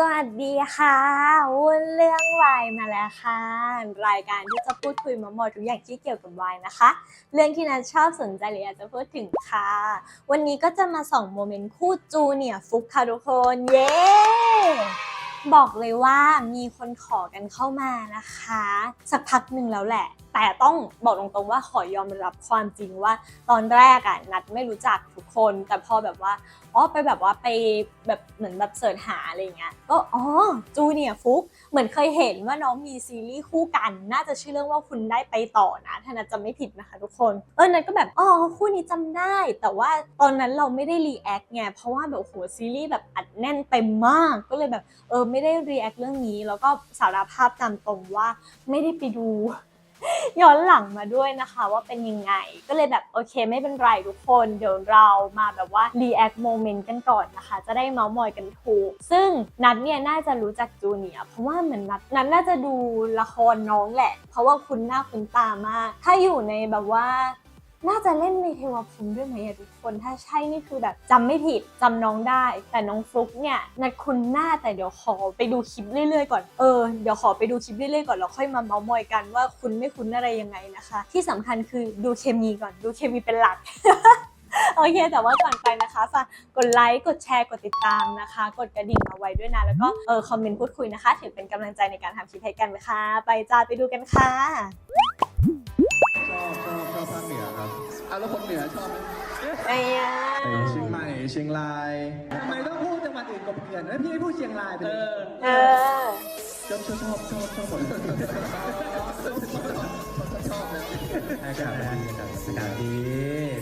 สวัสดีค่ะวุ้นเรื่องวายมาแล้วค่ะ รายการที่จะพูดคุยมาหมดทุกอย่างที่เกี่ยวกับวายนะคะ เรื่องที่นัทชอบสนใจหรืออยากจะพูดถึงค่ะ วันนี้ก็จะมาส่องโมเมนต์คู่จูเนียฟุกค่ะทุกคนเย้บอกเลยว่ามีคนขอกันเข้ามานะคะ สักพักหนึ่งแล้วแหละ แต่ต้องบอกตรงๆว่าขอยอมรับความจริงว่าตอนแรกอะนัดไม่รู้จักทุกคน แต่พอแบบว่าอ๋อไปแบบว่าไปแบบเหมือนแบบเสิร์ชหาอะไรเงี้ยก็อ๋อจูเนียฟุกเหมือนเคยเห็นว่าน้องมีซีรีส์คู่กัน น่าจะชื่อเรื่องว่าคุณได้ไปต่อนะถ้านัดจำไม่ผิดนะคะทุกคนเออนัดก็แบบอ๋อคู่นี้จำได้ แต่ว่าตอนนั้นเราไม่ได้รีแอคไงเพราะว่าแบบโอ้โหซีรีส์แบบอัดแน่นเต็มมากก็เลยแบบเออไม่ได้รีแอคเรื่องนี้ แล้วก็สารภาพตามตรงว่าไม่ได้ไปดู ย้อนหลังมาด้วยนะคะว่าเป็นยังไง ก็เลยแบบโอเคไม่เป็นไรทุกคน เดี๋ยวเรามาแบบว่ารีแอคโมเมนต์กันก่อนนะคะ จะได้เมาส์มอยกันถูก ซึ่งนัดเนี่ยน่าจะรู้จักจูเนียเพราะว่าเหมือนนัดนัดน่าจะดูละครน้องแหละ เพราะว่าคุณหน้าคุณตามาก ถ้าอยู่ในแบบว่า น่าจะเล่นในเทวพรมด้วยไหมอะทุกคน ถ้าใช่นี่คือแบบจำไม่ผิดจำน้องได้ แต่น้องฟลุกเนี่ยนัดคุณหน้าแต่เดี๋ยวขอไปดูคลิปเรื่อยๆก่อน เออเดี๋ยวขอไปดูคลิปเรื่อยๆก่อนแล้วค่อยมาเมาส์มอยกันว่าคุณไม่คุ้นอะไรยังไงนะคะ ที่สำคัญคือดูเคมีก่อนดูเคมีเป็นหลักโอเค แต่ว่าก่อนไปนะคะฝากกดไลค์ กดแชร์ กดติดตามนะคะ กดกระดิ่งเอาไว้ด้วยนะ แล้วก็เออคอมเมนต์พูดคุยนะคะ ถือเป็นกำลังใจในการทำคลิปให้กันนะคะ ไปจ้าไปดูกันค่ะ อบชอบชอบภาคเหนือครับอะแล้วคนเหนือชอบไหมไอ้ยาไปเชียงใหม่เชียงรายทำไมต้องพูดจังหวัดอื่นกบเกลื่อนแล้วพี่ให้พูดเชียงรายไปเลยเออชอบชอบชอบชอบชอบหมดชอบเลยอากาศดีอากาศอากาศดี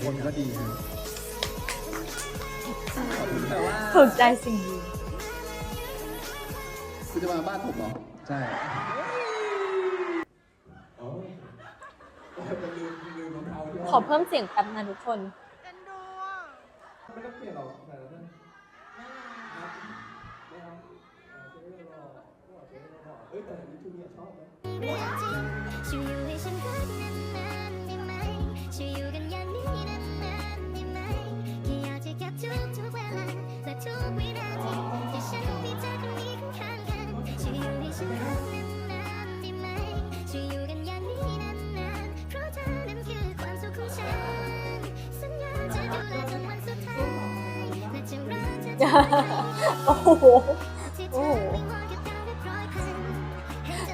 คนก็ดีครับแต่ว่าถูกใจสิ่งนี้คุณจะมาบ้านผมเหรอใช่ อเพิ่มเสียงแป๊บนะทุกคนไม่ต้องเปลี่ยนหรอกแต่ละท่านเอ้ยแต่ยูทูบเนี่ยชอบนะช่ กเธอจนวันโอ้โหที่เธอไม่ว่ากับการได้ร้อยพัน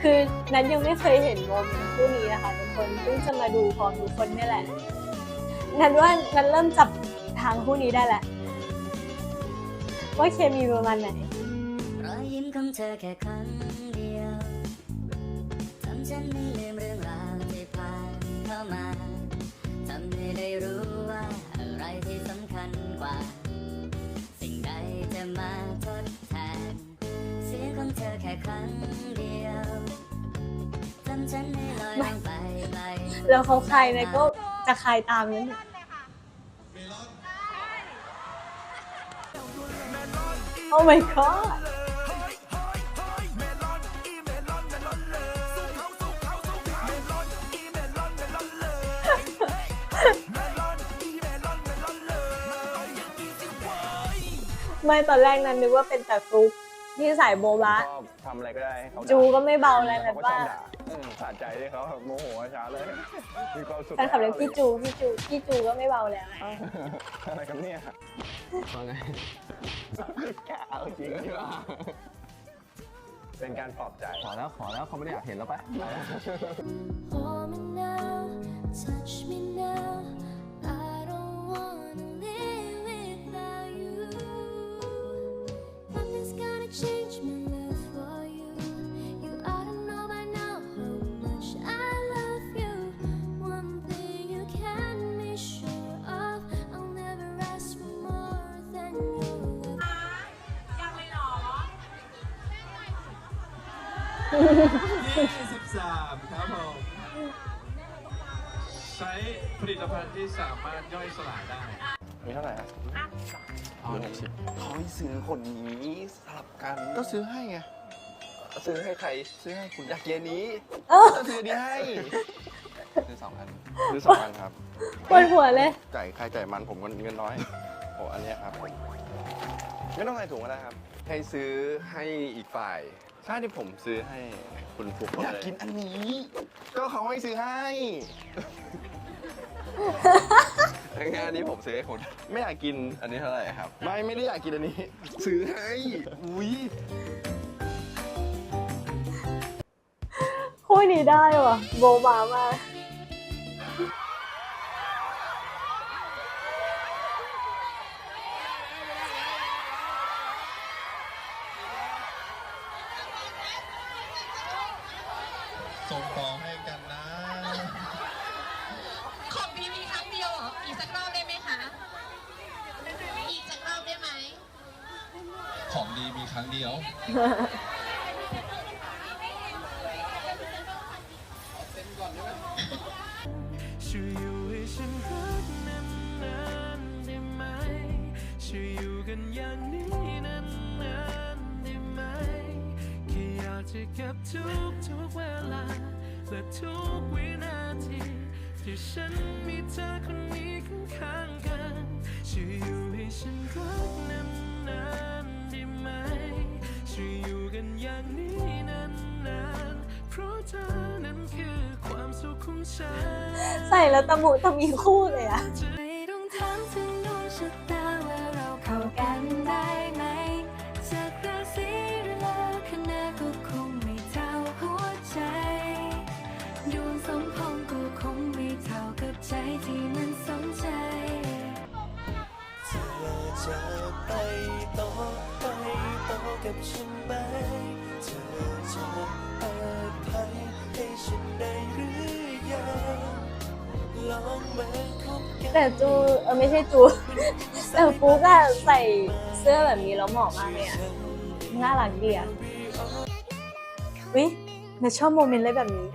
คือนั้นยังไม่เคยเห็นโมเมนต์คู่นี้นะคะทุกคนเพิ่งจะมาดูพร้อมทุกคนนี่แหละนั้นว่านั้นเริ่มจับทางคู่นี้ได้แหละว่าเคมีประมาณไหนรอยยิ้มของเธอแค่ครั้งเดียวทำฉันไม่ลืมเรื่องราวที่ผ่านเข้ามาทำให้ได้รู้ว่าอะไรที่สำคัญกว่าสิ่ง ใดจะมาทดแทนเสียงของเธอแค่ครั้งเดียวทำฉันให้ลอยลงไปไกลแล้วเขาใครเนี่ยก็จะใครตามนั้นโอ้ my god ไม่ตอนแรกนั้นนึกว่าเป็นแต่ฟลุกที่สายโบบะชอบทำอะไรก็ได้ให้เขาด่าจูก็ไม่เบาเลยนะเขาก็ชว่าอบด่าอืมสะใจที่เขาแบบโมโหช้าเลยมีความสุขแฟนคลับเรียกพี่จูพี่จูพี่จูก็ไม่เบาแล้วไงอะไรกันเนี่ยว่าไงกะเอาจริงใช่ปะเป็นการปลอบใจ ขอแล้วขอแล้วเขาไม่ได้อยากเห็นแล้วปะ Hold me now, touch me now. I don't wanna 23 ครับผม ใช้ผลิตภัณฑ์ที่สามารถย่อยสลายได้ มีเท่าไหร่ครับเอาหนึ่งสิบเขาให้ซื้อคนนี้สลับกัน ก็ซื้อให้ไง ซื้อให้ใคร ซื้อให้คุณอยากเกียร์นี้เออ ก็ซื้ออนนี้ให้ ซื้อสองพัน ซื้อสองอันครับ ปวดหัวเลย จ่ายใครจ่ายมันผมเงินเงินน้อย โอ้อันเนี้ยครับไม่ต้องใส่ถุงก็ได้ครับ ให้ซื้อให้อีกฝ่าย ใช่ที่ผมซื้อให้คุณฟุกอยากกินอันนี้ ก็เขาให้ซื้อให้งานนี้ผมซื้อให้คุณไม่อยากกินอันนี้เท่าไหร่ครับ ไม่ไม่ได้อยากกินอันนี้ ซื้อให้อุ้ยคู่นี้ได้ว่ะ โบบามาก ส่งต่อให้กันนะ ของพี่มีครั้งเดียวเหรอ อีกสักรอบได้ไหมคะ อีกสักรอบได้ไหม ของดีมีครั้งเดียว ช่วยอยู่ให้ฉันรักนานๆได้ไหมช่วยอยู่กันอย่างนี้นานๆได้ไหมแค่อยากจะเก็บทุกทุกๆเวลาและทุกวินาทีที่ฉันมีเธอคนนี้ข้างๆกันช่วยอยู่ให้ฉันรักนานๆได้ไหม ใส่แล้วตะมุตะมีคู่เลยอะตาว่าเราเข้ากันได้ไหมจากราศีหรือลัคนาก็คงไม่เท่าหัวใจดวงสมพงษ์ก็คงไม่เท่ากับใจที่มันสนใจเธอจะไปต่อไปต่อกับฉันไหม แต่จูเออไม่ใช่จู แต่ฟุกอะใส่เสื้อแบบนี้แล้วเหมาะมากเลยอะน่ารักดีอะวิเนยชอบโมเมนต์เลยแบบนี้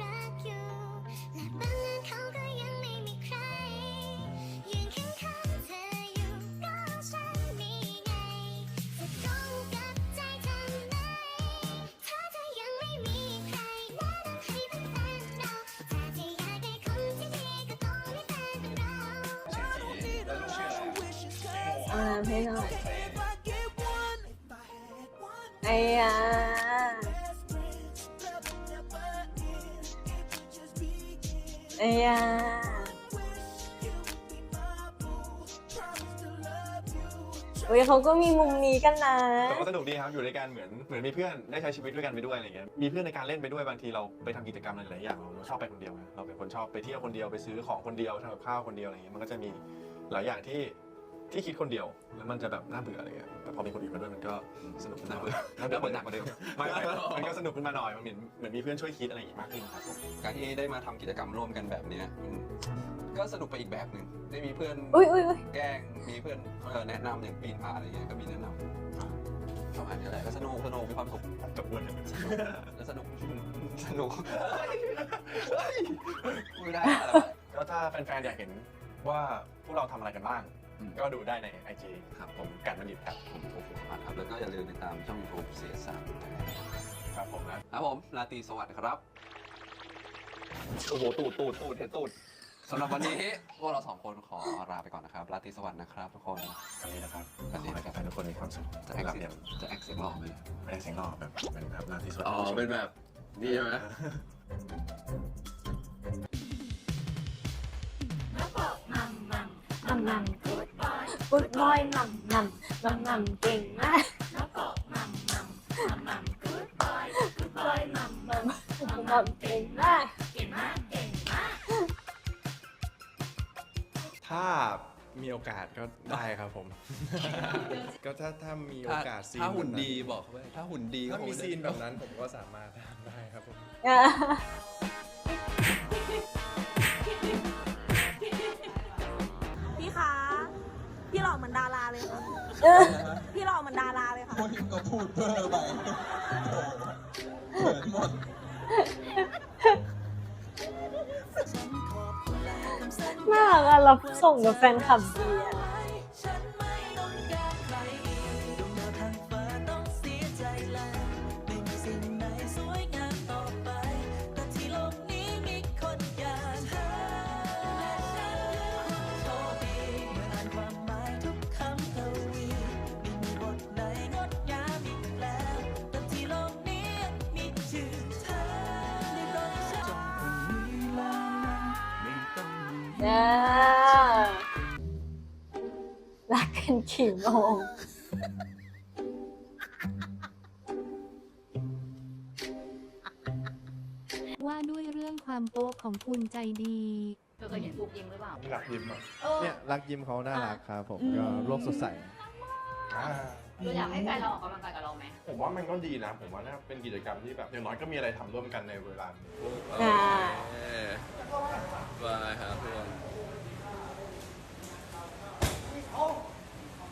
อ่าให้หน่อยไอ้ยาไอ้ยาอุ้ยเขาก็มีมุมนี้กันนะ แต่ก็สนุกดีครับอยู่ด้วยกันเหมือนเหมือนมีเพื่อนได้ใช้ชีวิตด้วยกันไปด้วยอะไรเงี้ยมีเพื่อนในการเล่นไปด้วยบางทีเราไปทำกิจกรรมอะไรหลายอย่างเราชอบไปคนเดียวไงเราเป็นคนชอบไปเที่ยวคนเดียวไปซื้อของคนเดียวทำกับข้าวคนเดียวอะไรเงี้ยมันก็จะมีหลายอย่างที่ ที่คิดคนเดียวแล้วมันจะแบบน่าเบื่ออะไรเงี้ยแต่พอมีคนอื่นมาด้วยมันก็สนุกน่าเบื่อน่าเบื่อหนักกว่าเดิมไม่ไม่มันก็สนุกขึ้นมาหน่อยมันเหมือนเหมือนมีเพื่อนช่วยคิดอะไรอย่างงี้มากขึ้นครับผมการที่ได้มาทำกิจกรรมร่วมกันแบบเนี้ยอืมก็สนุกไปอีกแบบหนึ่งได้มีเพื่อนอุ้ยอุ้ยอุ้ยแกล้งมีเพื่อนเอ่อแนะนำอย่างปีนผาอะไรเงี้ยก็มีแนะนำประมาณนี้แหละก็สนุกสนุกมีความสุขจบด้วยสนุกแล้วสนุกสนุกไม่ได้อะไรวะ ก็ถ้าแฟนๆอยากเห็นว่าพวกเราทำอะไรกันบ้างอืม ก็ดูได้ใน IG ครับผผมมกันบัณฑิตครับผมโอ้โหมากครับ แล้วก็อย่าลืมติดตามช่องยูทูบเสียสามครับผมนะครับผมราตรีสวัสดิ์ครับโอ้โหตูดตูดตูดเห็นตูดสำหรับวันนี้ พวกเราสองคนขอลาไปก่อนนะครับราตรีสวัสดิ์นะครับทุกคนวันนี้นะครับวัวันนนี้นี้นะนะคครัรับบทุกคนมีความสุขจะให้แอคหลับเสียเนี่งยจะแอคเสียงหล่อไหมไม่ได้เสียงหล่อแบบเป็นแบบนาทีสุดอ๋อเป็นแบบนี่ใช่ไหมมัมมัมกูดบอย กูดบอยมัมมัมมัมมัมเก่งมากมัมมัมมัมมัมกูดบอยกูดบอยมัมมัมมัมมัมเก่งมากถ้ามีโอกาสก็ได้ครับผม ก็ถ้าถ้ามีโอกาสซีนถ้าหุ่นแบบดีบอกเขาไปถ้าหุ่นดีก็ถ้าคงมีได้ซีนแบบนั้นผมก็สามารถทำได้ครับผม พี่หล่อเหมือนดาราเลยค่ะก็พูดเพ้อไปน่ารักอะรับส่งกับแฟนคลับดีอะ กี่โมงว่าด้วยเรื่องความโป๊ะของคุณใจดี เธอเคยเห็นฟุกยิ้มหรือเปล่ารักยิ้มอะเออ เนี่ยรักยิ้มเขาน่ารักครับผมอืมก็โลกสดใสเราอยากให้แฟนเราออกกำลังกายกับเราไหม ผมว่ามันก็ดีนะ ผมว่าน่าเป็นกิจกรรมที่แบบอย่างน้อยก็มีอะไรทำร่วมกันในเวลานี้ อ่า บายครับทุกคน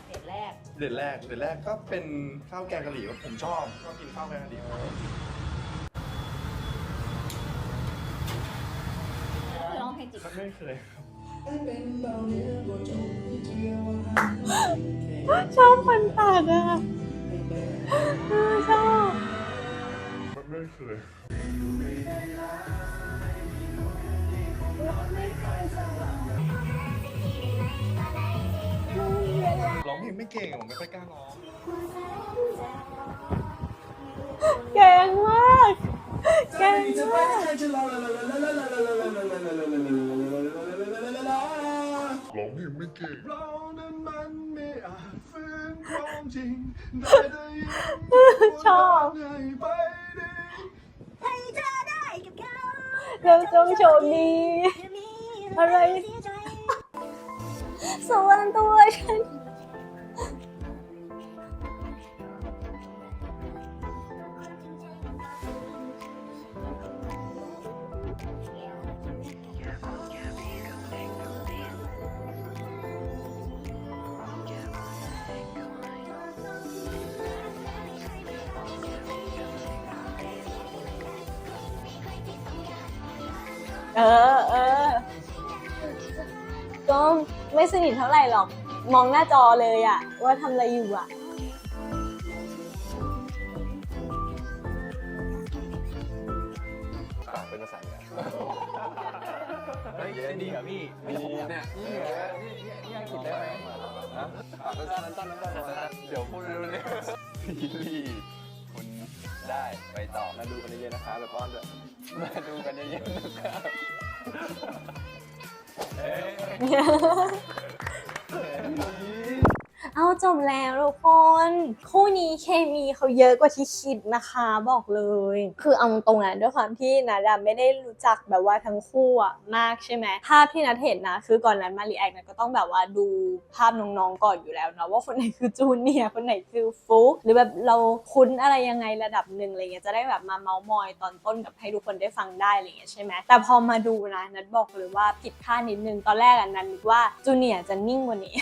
เดทแรก เดือนแรกเดือนแรกก็เป็นข้าวแกงกะหรี่ว่าผมชอบชอบกินข้าวแกงกะหรี่ร้องเพลงจีบไม่เคยครับชอบคนตัดอะเออชอบไม่เคยร้องเพล งไม่เก่งผมไม่ค่อยกล้าร้องเก่งมาก เก่งมากร้องเพลงไม่เก่งเรานั้นมันไม่อาจฝืนความจริงได้แต่ยิ้มชอบให้ไปดีเราจงโชคดีอะไรส่วนตัวฉัน เออเออก็ไม่สนิทเท่าไหร่หรอก มองหน้าจอเลยอะว่าทำอะไรอยู่อะปากเป็นภาษาเหนือเฮ้ยดีเหรอพี่มีเนี่ยนี่นี่กินได้ไหมสั้นสั้นสั้นสั้นเดี๋ยวพูดเร็วเลยซีรีส์คุณได้ไปต่อมาดูกันเยอะๆนะคะแบบป้อนด้วย มาดูกัน เอาจบแล้วทุกคน คู่นี้เคมีเขาเยอะกว่าที่คิดนะคะบอกเลย คือเอาตรงๆนะด้วยความที่นัดไม่ได้รู้จักแบบว่าทั้งคู่อะมากใช่ไหมภาพที่นัดเห็นนะ คือก่อนนั้นมารีแอคนะก็ต้องแบบว่าดูภาพน้องๆก่อนอยู่แล้วนะว่าคนไหนคือจูเนียคนไหนคือฟุกหรือแบบเราคุ้นอะไรยังไงระดับหนึ่งอะไรเงี้ยจะได้แบบมาเมาส์มอยตอนต้นกับให้ทุกคนได้ฟังได้อะไรเงี้ยใช่ไหมแต่พอมาดูนะนัดบอกเลยว่าผิดคาดนิดนึงตอนแรกอะนัดนึกว่าจูเนียจะนิ่งกว่านี้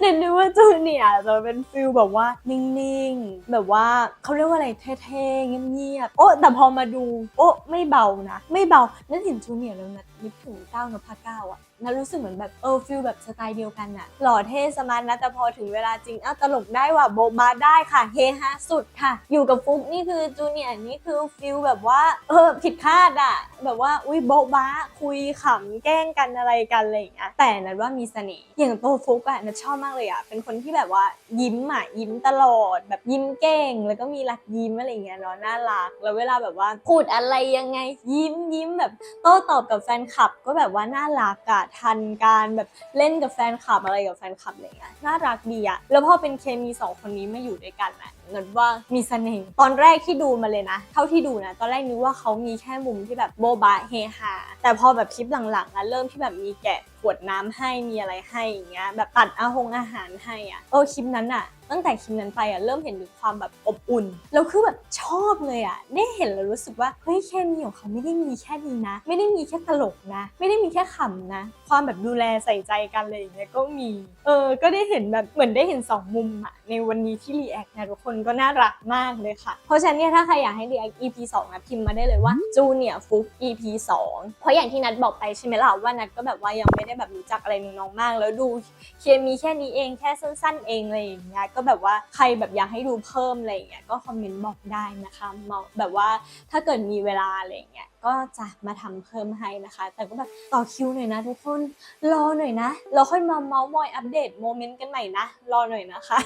เน้นนึกว่าจูเนียร์จะเป็นฟิลแบบว่านิ่งๆ แบบว่าเขาเรียกว่าอะไรเท่ๆเงียบๆโอ้แต่พอมาดู โอ้ไม่เบานะ ไม่เบานั่นเห็นจูเนียร์แล้วนะนึกถึงก้านพเก้าอะ นะรู้สึกเหมือนแบบเออฟิลแบบสไตล์เดียวกันอะหล่อเท่สมาร์ทนะแต่พอถึงเวลาจริงเอ้าตลกได้ว่ะโบบาได้ค่ะเฮฮาสุดค่ะ อยู่กับฟุกนี่คือจูเนียร์นี่คือฟิลแบบว่าเออผิดคาดอะแบบว่าอุ้ยโบบาคุยขำแกล้งกันอะไรกันอะไรอย่างเงี้ยแต่นัดว่ามีเสน่ห์อย่างตัวฟุกอะนัดชอบมากเลยอะเป็นคนที่แบบว่ายิ้มอะยิ้มตลอด แบบยิ้มเก่งแล้วก็มีรักยิ้มอะไรอย่างเงี้ยเนาะน่ารักแล้วเวลาแบบว่าพูดอะไรยังไงยิ้มยิ้มแบบโต้ตอบกับแฟนคลับก็แบบว่าน่ารักอะทันการแบบเล่นกับแฟนคลับอะไรกับแฟนคลับอะไรอย่างเงี้ยน่ารักดีอะแล้วพอเป็นเคมีสองคนนี้มาอยู่ด้วยกันอะ นัดว่ามีเสน่ห์ตอนแรกที่ดูมาเลยนะ เท่าที่ดูนะตอนแรกนึกว่าเขามีแค่มุมที่แบบโบบะเฮฮาแต่พอแบบคลิปหลังๆอะเริ่มที่แบบมีแกะขวดน้ำให้มีอะไรให้อย่างเงี้ยแบบตัดอาหงอาหารให้อะเออคลิปนั้นอะตั้งแต่คลิปนั้นไปอะเริ่มเห็นถึงความแบบอบอุ่นแล้วคือแบบชอบเลยอะได้เห็นแล้วรู้สึกว่าเฮ้ยเคมีของเขาไม่ได้มีแค่นี้นะ ไม่ได้มีแค่ตลกนะ ไม่ได้มีแค่ขำนะ ความแบบดูแลใส่ใจกันอะไรอย่างเงี้ยก็มี เออ ก็ได้เห็นแบบเหมือนได้เห็นสองมุมอะในวันนี้ที่รีแอคนะทุกคนก็น่ารักมากเลยค่ะ เพราะฉะนั้นเนี่ยถ้าใครอยากให้รีแอค EP 2นะพิมพ์มาได้เลยว่าจูเนียฟุก EP 2 เพราะอย่างที่นัดบอกไปใช่ไหมล่ะว่านัดก็แบบว่ายังไม่ได้แบบรู้จักอะไรน้องๆมาก แล้วดูเคมีแค่นี้เองแค่สั้น ๆ เองอะไรอย่างเงี้ยก็แบบว่าใครแบบอยากให้ดูเพิ่มอะไรอย่างเงี้ยก็คอมเมนต์บอกได้นะคะมาแบบว่าถ้าเกิดมีเวลาอะไรอย่างเงี้ย ก็จะมาทำเพิ่มให้นะคะ แต่ก็แบบต่อคิวหน่อยนะทุกคนรอหน่อยนะ เราค่อยมาเมาส์มอยอัปเดตโมเมนต์กันใหม่นะ รอหน่อยนะคะ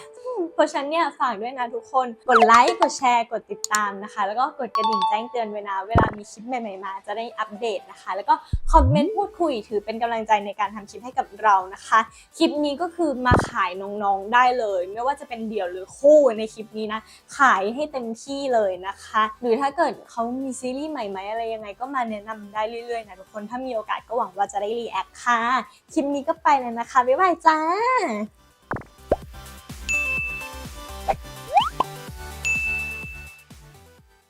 เพราะฉันเนี่ยฝากด้วยนะทุกคนกดไลค์กดแชร์กดติดตามนะคะ แล้วก็กดกระดิ่งแจ้งเตือนไว้นะเวลามีคลิปใหม่ๆมา จะได้อัปเดตนะคะ แล้วก็คอมเมนต์พูดคุยถือเป็นกำลังใจในการทำคลิปให้กับเรานะคะ คลิปนี้ก็คือมาขายน้องๆได้เลย ไม่ว่าจะเป็นเดี่ยวหรือคู่ในคลิปนี้นะขายให้เต็มที่เลยนะคะ หรือถ้าเกิดเขามีซีรีส์ใหม่ไหมอะไรยังไงก็มาแนะนำได้เรื่อยๆนะทุกคนถ้ามีโอกาสก็หวังว่าจะได้รีแอคค่ะ คลิปนี้ก็ไปแล้วนะคะ บ๊ายบายจ้า